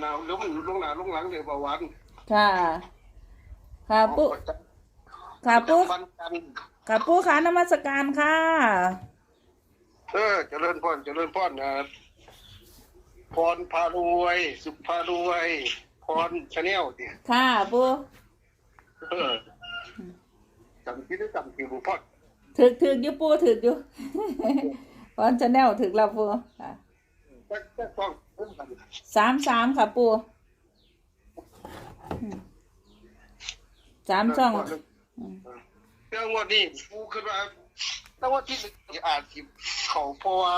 หนาวแล้วมันลงหนาลงหลังเลยเบาหวานค่ะ ค่ะปูค่ะปูวันจันทร์ค่ะปูขานมัสการค่ะ เออเจริญพรเจริญพรนะพรพารวย สุขพารวย พรชาแนลเนี่ยค่ะปูเออจำคิดได้จำคิวพอดถึกถึกอยู่ปูถึกอยู่วอนชาแนลถึกแล้วปูค่ะแจ๊กแจ๊กต้องเพิ่มกัน สามสามค่ะปูอืมสามช่องอืมเรื่องวันนี้กูคิดว่าแต่ว่าที่อาจสิเขาเพราะว่า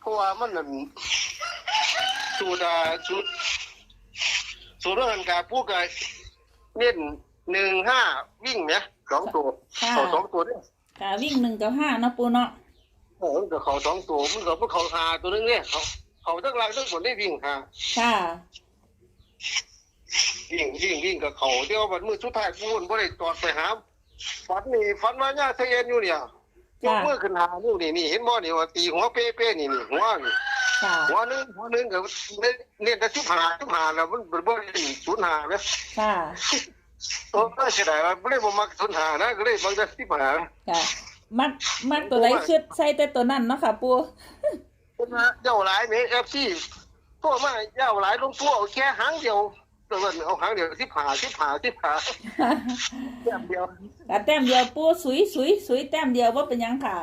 เพราะว่ามันนั่นสูดาสูดสูดเรื่องการพูดกันเน้นหนึ่งห้าวิ่งเนี่ยสองตัวค่ะเขาสองตัวเนี่ยค่ะวิ่งหนึ่งกับห้าเนาะปูเนาะเออมันก็เขาสองตัวมันก็มันเขาหาตัวนึงเนี่ยเขา เขาทั้งหลายทั้งหมดได้วิ่งหาค่ะวิ่งวิ่งวิ่งกับเขาเดี๋ยววันมือสุดท้ายกูนบ่ได้จอดไปหาฝันนี่ฝันว่าย่าเสียนอยู่เนี่ยยกมือขึ้นหาอยู่นี่นี่เห็นบ่นี่ว่าตีหัวเป๊ะๆนี่นี่หัวนี่ค่ะหัวหนึงหัวหนึงก็เนี่ยแต่สิบหาสิบหาแล้วมันบ่บ่ได้ศูนย์หาเด้ค่ะโอ้ก็เสียดายว่าบ่ได้บ่มักศูนย์หานะก็เลยบางแต่สิบหาค่ะมัดมัดตัวไหนขึ้นใส่แต่ตัวนั้นเนาะค่ะปู เพิ่นว่าเจ้าหลายแม่ FC พวกมาเจ้าหลายลงตัวเอาแค่หางเดียวแต่ว่าเอาหางเดียวสิบหาสิบหาสิบหาแค่เดียวค่ะแต้มเดียวปูสุยสุยสุยแต้มเดียวว่าเป็นหยังค่ะ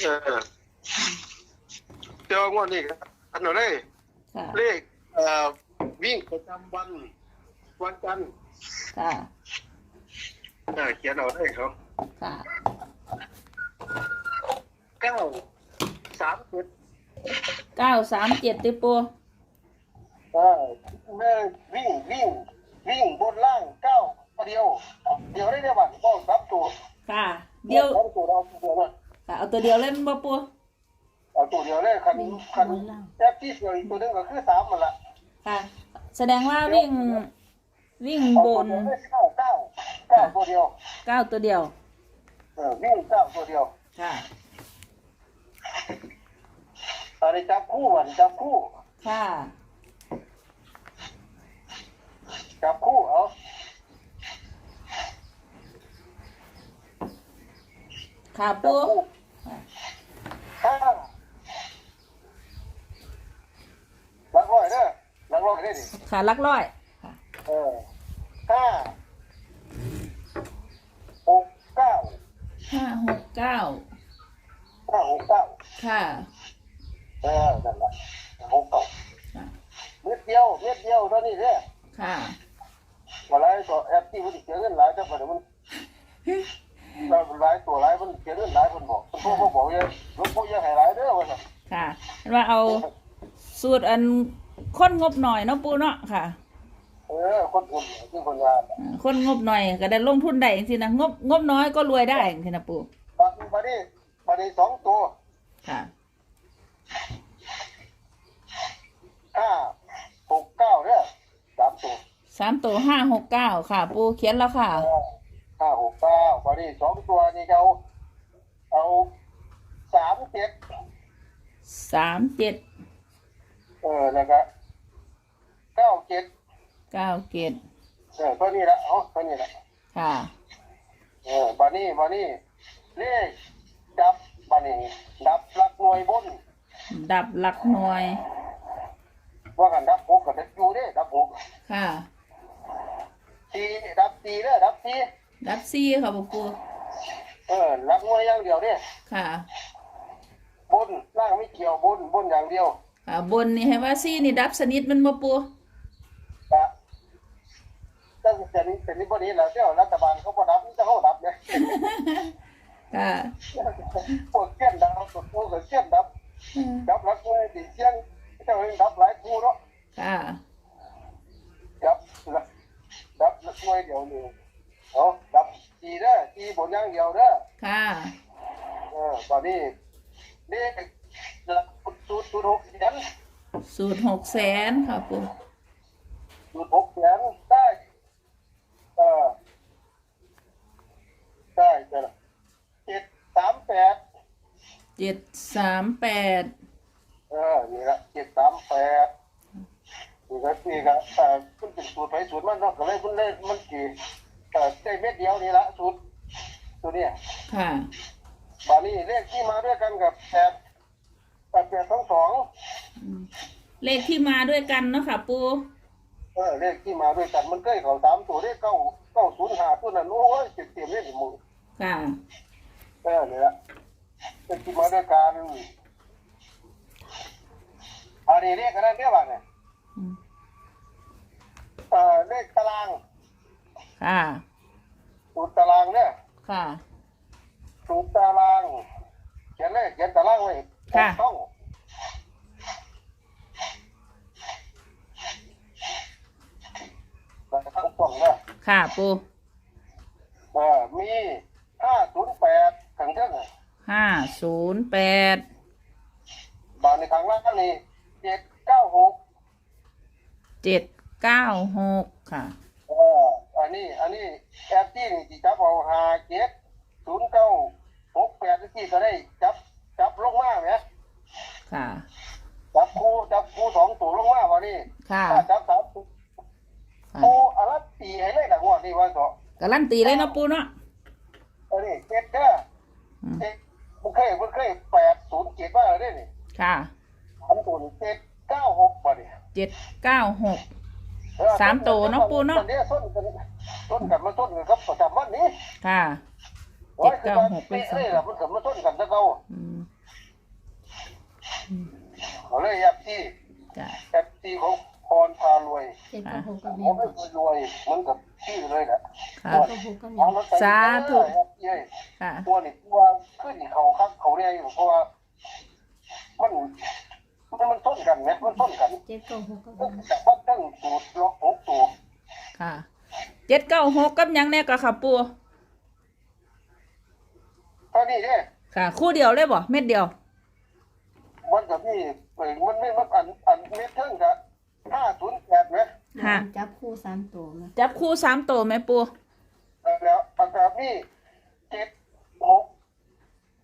เออเจ้างวดนี้อันนั้นเลยค่ะเลขเอ่อวิ่งประจำวันวันจันทร์ค่ะเออเขียนเอาได้เขาค่ะเก้าสามเจ็ด เก้าสามเจ็ดติปูเออแม่วิ่งวิ่งวิ่งบนล่างเก้าเดียว เดียวได้ได้บัตรบ้องสามตัวค่ะ เดียวสามตัวเราตัวเดียวเลยค่ะเอาตัวเดียวเล่นบ่ปูเอาตัวเดียวเลยคันคันแอปที่เดียวอีกตัวหนึงก็คือสามมันละค่ะ แสดงว่าวิ่งวิ่งเอาบตัวนเดียวเลยเก้าเก้าเก้าตัวเดียวเก้าตัวเดียวเออวิ่งเก้าตัวเดียวค่ะ อันนี้จับคู่อันนี้จับคู่ ค่ะจับคู่เอาค่ะจัปูบคู่ห้าหลักร้อยเด้อหลักร้อยได้ดิค่ะลักร้อยค่ะเออห้าหกเก้าห้าหกเก้าห้าหกเก้าค่ะ เออนั่นแหละหกเก้าค่ะเม็ดเดียวเม็ดเดียวเท่านี้เด้อค่ะว่าไรตัวแอปที่มันเสียเงินหลายจังหวะเดี๋ยวมันเราหลายตัวหลายมันเสียเงินหลายคนบอกมันพวกบอกเยอะหลวงพ่อเยอะให้หลายเด้อว่าซั่นค่ะเห็นว่าเอาสูตรอันคนงบหน่อยเนาะปูเนาะค่ะเออคนอื่นที่คนงานอ่าคนงบหน่อยก็ได้ลงทุนได้จริงๆนะงบงบน้อยก็รวยได้จริงๆนะปูบางบัดนี้บัดนี้สองตัวค่ะ ห้าหกเก้าเนี่ยสามตัวสามตัวห้าหกเก้าค่ะ ปูเขียนแล้วค่ะ ห้าหกเก้าบัดนี้สองตัวนี่เอาเอาสามเจ็ดสามเจ็ดเออแล้วก็เก้าเจ็ดเก้าเจ็ดเออตัวนี้ละเอาตัวนี้ละค่ะ เออบัดนี้บัดนี้เลขดับบัดนี้ดับหลักหน่วยบน ดับหลักหน่วย ว่ากันดับหกกับดับอยู่เด้ดับหกค่ะ สี่ดับสี่เด้อดับสี่ดับซี่ค่ะปูเออหลักหน่วยอย่างเดียวเด้ค่ะ บนล่างไม่เกี่ยวบนบนอย่างเดียวค่ะ บนนี่ให้ว่าซี่นี่ดับสนิทมันบ่ปูกะตั้งแต่นี้แต่นี้บนนี้แล้วเจ้ารัฐบาลเขาก็ดับนี่จะเขาดับเนี่ยค่ะพวกเกี้ยนดับพวกพวกเกี้ยนดับดับหลักหน่วยติเชียง เจ้าเองดับหลายคู่เนาะค่ะดับดับหลักหน่วยเดียวนี่เอาดับสี่เด้อสี่บนอย่างเดียวเด้อค่ะเออตอนนี้นี่หลักสูตรสูตรหกแสนสูตรหกแสนค่ะปูสูตรหกแสนได้เออได้จ้ะเจ็ดสามแปดเจ็ดสามแปด เออนี่ละเจ็ดสามแปดนี่ก็นี่ก็เอ่อมันเป็นสูตรไปสูตรมันเนาะก็เลยมันเลยมันกี่เอ่อได้เม็ดเดียวนี่ละสูตรตัวเนี้ยค่ะ บานี้เลขที่มาด้วยกันกับแปดแปดแปดสองสองอืมเลขที่มาด้วยกันเนาะค่ะ ปู เออเลขที่มาด้วยกันมันเคยเขาสามตัวเลขเก้าเก้าศูนย์ห้าตัวนั้นโอ้ยเจ็บเต็มเลยมึงค่ะ เออเนี่ยละเลขที่มาด้วยกัน อันนี้เลขอะไรเนี่ยบ้างเนี่ยอืมเอ่อเลขตารางค่ะ สูตรตารางเนี่ยค่ะ สูตรตารางเขียนเลยเขียนตารางไว้ค่ะต้องแล้วก็ต้องต้องนะค่ะปูเออมีห้าศูนย์แปดขังเท่งห้าศูนย์แปดบานในขังล่างนี่ เจ็ดเก้าหกเจ็ดเก้าหกค่ะ เอออันนี้ อันนี้แอปที่นี่ที่จับเอาหาเจ็ดศูนย์เก้าหกแปดที่ก็ได้จับจับลงมาไหมค่ะ จับคู่จับคู่สองตัวลงมาวันนี้ค่ะ ถ้าจับสามตัวค่ะคู่อะไรตีให้เลยหลังวันนี้วันต่อการันตีเลยเนาะปูเนาะอันนี้เจ็ดเก้าอืมเจ็ดมันเคยมันเคยแปดศูนย์เจ็ดมาเลยนี่ ค่ะ สามตัวนี่เจ็ดเก้าหกมาดิเจ็ดเก้าหก สามตัวเนาะปู่เนาะอันี้ส้นกันส้นกันมาส้นกันครับประจำวันนี้ค่ะโอ้ยเจ็ดเก้าหกเป็นเป๊ะสามเลยล่ะมันกันมาส้นกันซะเขาอืมเขาเลยอยากที่จ้ะ แอปที่ของพรพารวยเจ็ดกับหกกับเขาไม่เคยรวยเหมือนกับชื่อเลยแหละค่ะ กับหกกับเอารถไปสาธุ เย้ย ค่ะ ตัวนี่ตัวขึ้นเขาครับเขาเนี่ยอยู่เพราะว่ามัน มันมันส้นกันไหมมันส้นกันเจ็ดกับหกกับแต่ว่าตั้งสูตรล็อกหกตัวค่ะเจ็ดเก้าหกกับหยังแน่ก็ค่ะปูตอนนี้เนี่ยค่ะ คู่เดียวเลยบ่เม็ดเดียว มันกับนี่เออมันไม่มันอันอันเมตรเท่งกับห้าศูนย์แปดไหมค่ะ จับคู่สามตัวนะจับคู่สามตัวไหมปูแล้วอันแบบนี้เจ็ดหก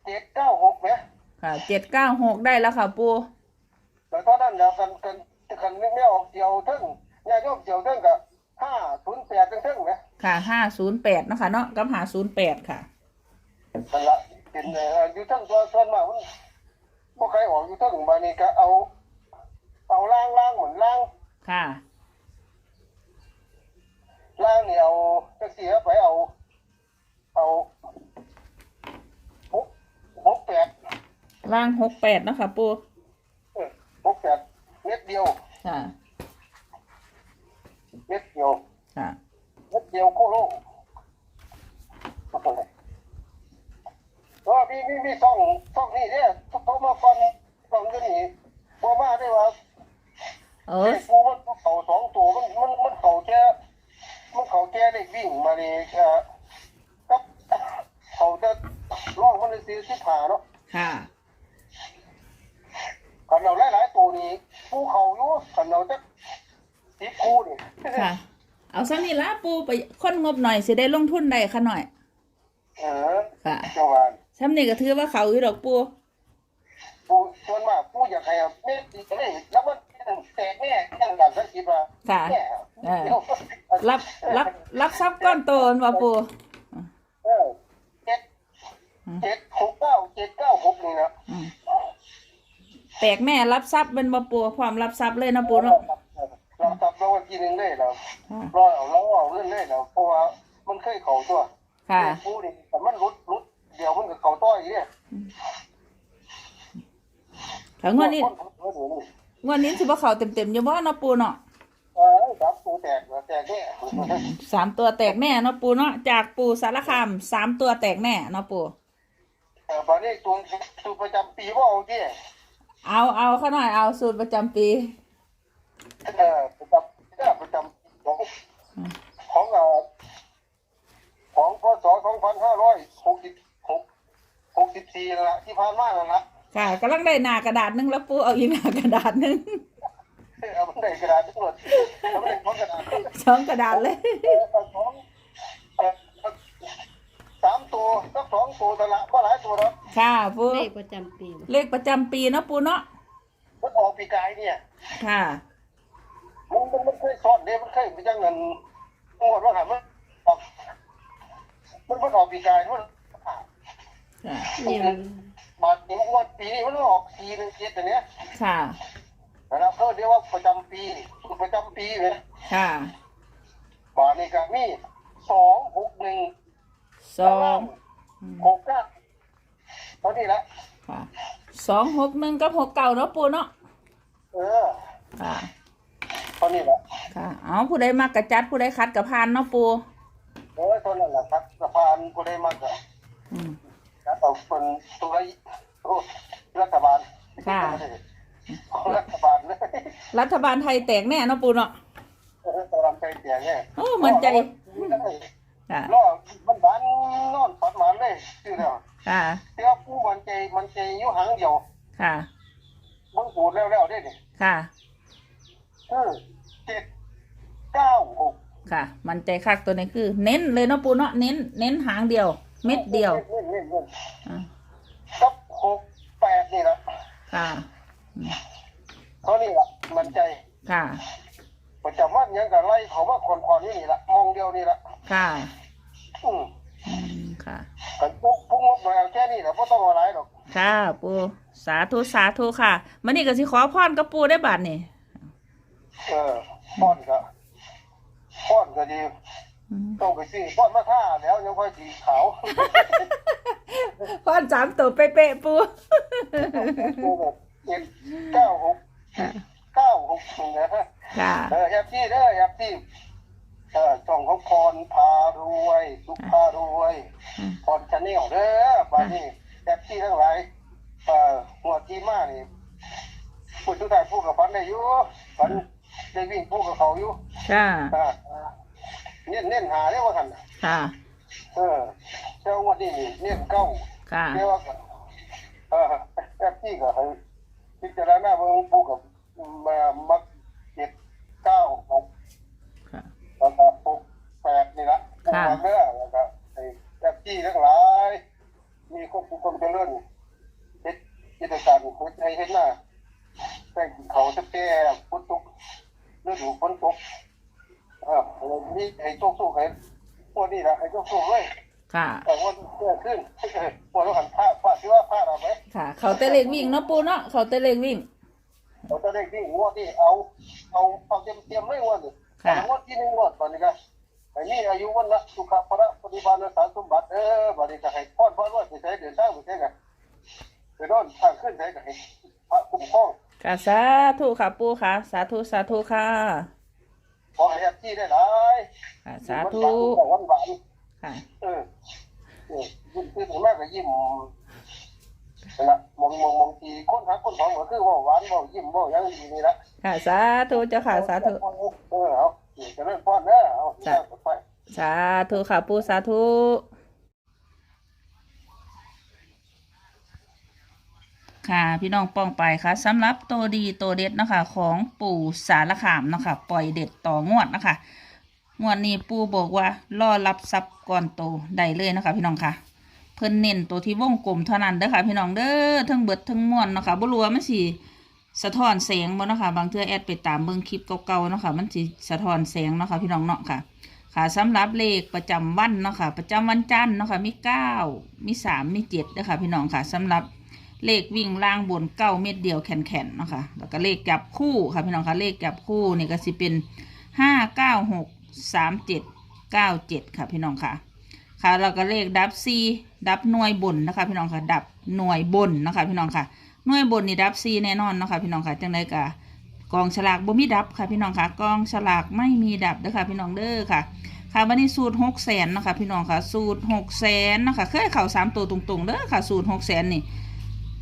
เจ็ดเก้าหกไหมค่ะเจ็ดเก้าหกได้แล้วค่ะปู แต่ตอนนั้นแล้วกันกันกันนึกไม่ออกเดียวเท่งยาโยกเดียวเท่งกับห้าศูนย์แปดเท่งไหมค่ะห้าศูนย์แปดนะคะเนาะกับหาศูนย์แปดค่ะนั่นละเป็นเอ่ออยู่เทั้งตัวส่วนมากมันพวกใครออกอยู่เทั้งมานี่ก็เอาเอาล่างล่างเหมือนล่างค่ะล่างเนี่ยเอาจะเสียไปเอา เอาหกหกแปดล่างหกแปดเนาะคะปูเออ หกแปดเม็ดเดียว ค่ะ เม็ดเดียว ค่ะ เม็ดเดียวโคโลว่ามีมีมีซ่องซ่องนี่เนี่ยโทรมาฟังฟังกันนี่พอมาได้ว่า เอ เอ อ กูมันเขาสองตัวมันมันมันเขาแค่มันเขาแค่เด็กวิ่งมานี่เอ่อกับเขาจะล่องมันเลยซื้อที่ขาเนาะ ค่ะ ขันเราหลายๆตัวนี้ผู้เขาอยู่ขันเราจะติดคู่นี่ ค่ะ เอาสักนี่ละปู ไปค้นงบหน่อยสิได้ลงทุนได้ค่ะหน่อย เออค่ะเจ้าวันซ้ำนี่ก็ถือว่าเขาอยู่ดอกปูผู้ส่วนมากผู้อยากให้เม็ดดีเลยแล้วมันแตกแน่ยังดังสักทีว่าค่ะแน่เออ รับรับรับทรัพย์ก้อนโตนว่าปูเออเจ็ดเจ็ดหกเก้าเจ็ดเก้าหกนี่นะอืมแตกแม่รับทรัพย์เป็นบ่ปูความรับทรัพย์เลยนะปูเนาะ เราตับเราวันทีหนึ่งเลยเราค่ะรอเอาเราเอาเรื่องเลยเราเพราะว่ามันเคยเข่าตัวค่ะผู้นี่แต่มันรุดรุดเดี๋ยวมันก็เข่าต้อยเนี่ยถึงวันนี้คเออนี่งวันนี้สิบ่เขาเต็มๆอยู่บ่เนาะปูเนาะเออสามตัวแตกแตกเนี่ยสามตัวแตกแน่เนาะปูเนาะจากปูสารคามสามตัวแตกแน่เนาะปูเออตอนนี้ตัวตัวประจำปีว่าเอาที่เอาเอาเขาหน่อยเอาสูตรประจำปี เออประจำเออประจำของของเอ่อของพศสองพันห้าร้อยหกสิบหกหกสิบสี่นั่นละที่ผ่านมานั่นละค่ะกำลังได้หนากระดาษหนึงแล้วปูเอาอีกหนากระดาษหนึง เอามันได้กระดาษทั้งหมดเอามันได้ของกระดาษสองกระดาษเลย เออเอาสองเออสามตัวสักสองตัวแต่ละก็หลายตัวแล้วค่ะปูเลขประจำปีเลขประจำปีเนาะปูเนาะมันออกปีกายเนี่ย ค่ะ มันมันมันเคยสอนเด้มันเคยไปจังเงินงวดว่าหันมันออกมันมันออกปีกายมันค่ะเนี่ยมันบาทนี้งวดปีนี้มันออกสี่หนึ่งเจ็ดตัวเนี้ยค่ะนะครับเขาเรียกว่าประจำปีสูตรประจำปีเลยค่ะบาทนี้ก็มีสองหกหนึ่งสองอืมหกเก้าเท่านี้แหละค่ะสองหกหนึ่งกับหกเก้าเนาะปูเนาะเออค่ะเท่านี้แหละค่ะ เอาผู้ใดมักกระจัดผู้ใดคัดกระพานเนาะปูเออเท่านั้นแหละครับสะพานก็ได้มากกับอืมเอาเป็นตัวโอ้รัฐบาลค่ะรัฐบาลเลยรัฐบาลไทยแตกแน่เนาะปูเนาะตอนใจเสียงเนี่ยโอ้มั่นใจค่ะล่อมันบานนอนฝันหวานเลยชื่อเนาะค่ะเที่ยวผู้มันใจมันใจอยู่หางเดียวค่ะ มึงปูดแล้วแล้วได้ดิค่ะคือ เจ็ดเก้าหกค่ะ มันใจคักตัวนี้คือ เน้นเลยเนาะปูเนาะเน้น เน้นหางเดียว เม็ดเดียวเน้นเน้นเน้นอ่ากับหกแปดนี่แหละค่ะอืมเท่านี้แหละมันใจค่ะ ประจำวันยังกับไล่เขาว่าคนพอนี่นี่ละมองเดียวนี่ละค่ะอืมอืมค่ะ กันปุ๊บปุ๊บงบมาเอาแค่นี้แหละไม่ต้องเอาอะไรหรอกค่ะ ปูสาธุสาธุค่ะมันนี่ก็สิขอพรกับปูได้บาทนี่ เออ ป้อนก็ป้อนก็ดีอืมต้องไปซื้อป้อนมาท่าแล้วยังค่อยสีขาวพรสามตัวเป๊ะๆปูเจ็ดเก้าหกค่ะเก้าหกนะค่ะเออแอปที่เด้อแอปที่เออช่องของพรพารวยสุขพารวยอืมพรชาแนลเด้อบาดนี้แอปที่ทั้งหลายเอ่อหัวที่มานี่พูดทุกท่านพูดกับฟันได้อยู่ฟัน ได้วิ่งพูดกับเขาอยู่ค่ะอ่าเน้นเน้นหาได้ว่าทันค่ะเออเจ้าวันนี้เน้นเก้าค่ะเรียกว่าเออแอปที่ก็ให้พิจารณาเบิ่งพูดกับมามักเจ็ดเก้าหกค่ะแล้วก็หกแปดนี่ละผู้ค่ะวางเนื้อแล้วก็ไอ้แอปที่ทั้งหลาย มีควบคุมความเจริญเฮ็ดกิจการหัวใจเฮ็ดหน้าแต่งเขาจะแก่พุทธุ ฤดูฝนตกเออนี่ให้โชคสู้ให้พวกนี้ละให้โชคสู้เลยค่ะ แต่ว่าเกิดขึ้นพวกเราหันผ้าผ้าที่ว่าผ้าเราไหมค่ะ เขาเตะเล็กวิ่งเนาะปูเนาะเขาเตะเล็กวิ่งเราจะได้ที่งวดที่เอาเอาเอาเต็มเต็มๆเลยงวดนี้ค่ะงวดที่หนึ่งงวดตอนนี้ก็ไอ้นี่อายุวันละสุขภาระปฏิบัติสารสมบัติเออบัดนี้ก็ให้พ่อพ่อว่าไปใช้เดินทางไปใช้กันไปนอนทางขึ้นใช้กันให้พระคุ้มครอง ค่ะสาธุค่ะปูค่ะ สาธุสาธุค่ะขอให้แอปที่ได้หลายค่ะสาธุวันหวานค่ะเออเออยิ้มคือถึงมากก็ยิ้มนั่นละมองมองมองทีคนหักคนหอมก็คือว่าหวานว่ายิ้มว่าอยังดีนี่ละค่ะสาธุเจ้าค่ะสาธุเออเอาจะเล่นป้อนเด้อเอาจ้ะไปสาธุค่ะปูสาธุ ค่ะพี่น้องป้องไปค่ะสำหรับตัวดีตัวเด็ดนะคะของปู่สารขามนะคะปล่อยเด็ดต่องวดนะคะงวดนี้ปู่บอกว่ารอรับทรัพย์ก่อนโตได้เลยนะคะ พี่น้องค่ะ เพิ่นเน้นตัวที่วงกลมเท่านั้นเด้อค่ะ พี่น้องเด้อทั้งเบิดทั้งมวลนะคะบ่รู้ว่ามันสิสะท้อนแสงบ่เนาะคะบางเทื่อแอดไปตามเบิ่งคลิปเก่าๆเนาะค่ะมันสิสะท้อนแสงเนาะค่ะพี่น้องเนาะค่ะ ค่ะสำหรับเลขประจำวันเนาะค่ะประจำวันจันทร์เนาะค่ะมีเก้ามีสามมีเจ็ดเด้อค่ะพี่น้องค่ะสำหรับ เลขวิ่งล่างบนเก้าเม็ดเดียวแข็งๆเนะคะแล้วก็เลขจับคู่ค่ะพี่น้องคะเลขจับคู่นี่ก็สิเป็นห้าเก้าหกสามเจ็ดเก้าเจ็ดค่ะพี่น้องค่ะ ค่ะแล้วก็เลขดับซีดับหน่วยบนนะคะพี่น้องค่ะดับหน่วยบนนะคะพี่น้องค่ะหน่วยบนนี่ดับซีแน่นอนนะคะพี่น้องค่ะจังไดกะกองฉลากบ่มีดับค่ะพี่น้องค่ะกองฉลากไม่มีดับเด้อค่ะพี่น้องเด้อค่ะค่ะวันนี้สูตรหกแสนนะคะพี่น้องค่ะสูตรหกแสนนะคะเคยเข่าสามตัวตรงๆเด้อค่ะสูตรหกแสนนี่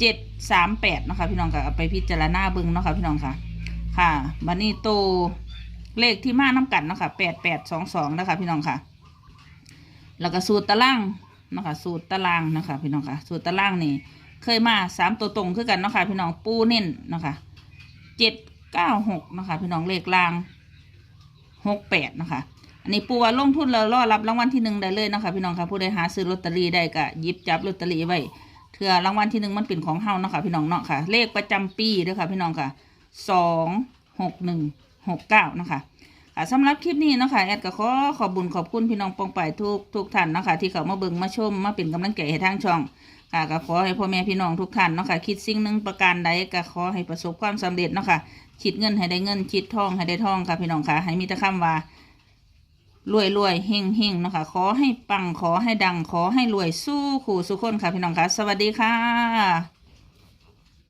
เจ็ดสามแปดนะคะพี่น้องค่ะเอาไปพิจารณาเบิ่งเนาะค่ะพี่น้องค่ะ ค่ะวันนี้ตัวเลขที่มาน้ากันเนาะค่ะแปดแปดสองสองนะคะพี่น้องค่ะ แล้วก็สูตรตารางเนาะคะสูตรตารางนะคะพี่น้องค่ะ สูตรตารางนี่เคยมาสามตัวตรงคือกันเนาะค่ะพี่น้องปูเน้นเนาะค่ะเจ็ดเก้าหกนะคะพี่น้องเลขล่างหกแปดนะคะอันนี้ปูว่าลงทุนแล้วรอรับรางวัลที่หนึ่งได้เลยนะคะพี่น้องค่ะผู้ใดหาซื้อลอตเตอรี่ได้ก็ยิบจับลอตเตอรี่ไว้ เถื่อรางวัลที่หนึ่งมันเป็นของเฮาเนาะค่ะพี่น้องเนาะค่ะ เลขประจำปีเด้อค่ะพี่น้องค่ะสองหกหนึ่งหกเก้านะคะค่ะสำหรับคลิปนี้เนาะคะแอดก็ขอขอบบุญขอบคุณพี่น้องปองไปทุกทุกท่านเนาะคะที่เขามาเบิ่งมาชมมาเป็นกำลังใจให้ทางช่องค่ะก็ขอให้พ่อแม่พี่น้องทุกท่านเนาะค่ะคิดสิ่งหนึ่งประการใดก็ขอให้ประสบความสำเร็จเนาะค่ะคิดเงินให้ได้เงินคิดทองให้ได้ทองค่ะพี่น้องค่ะให้มีแต่คำว่า รวยรวยเฮงเฮงนะคะ ขอให้ปังขอให้ดังขอให้รวยสู้ขู่สุขคนค่ะพี่น้องค่ะ สวัสดีค่ะ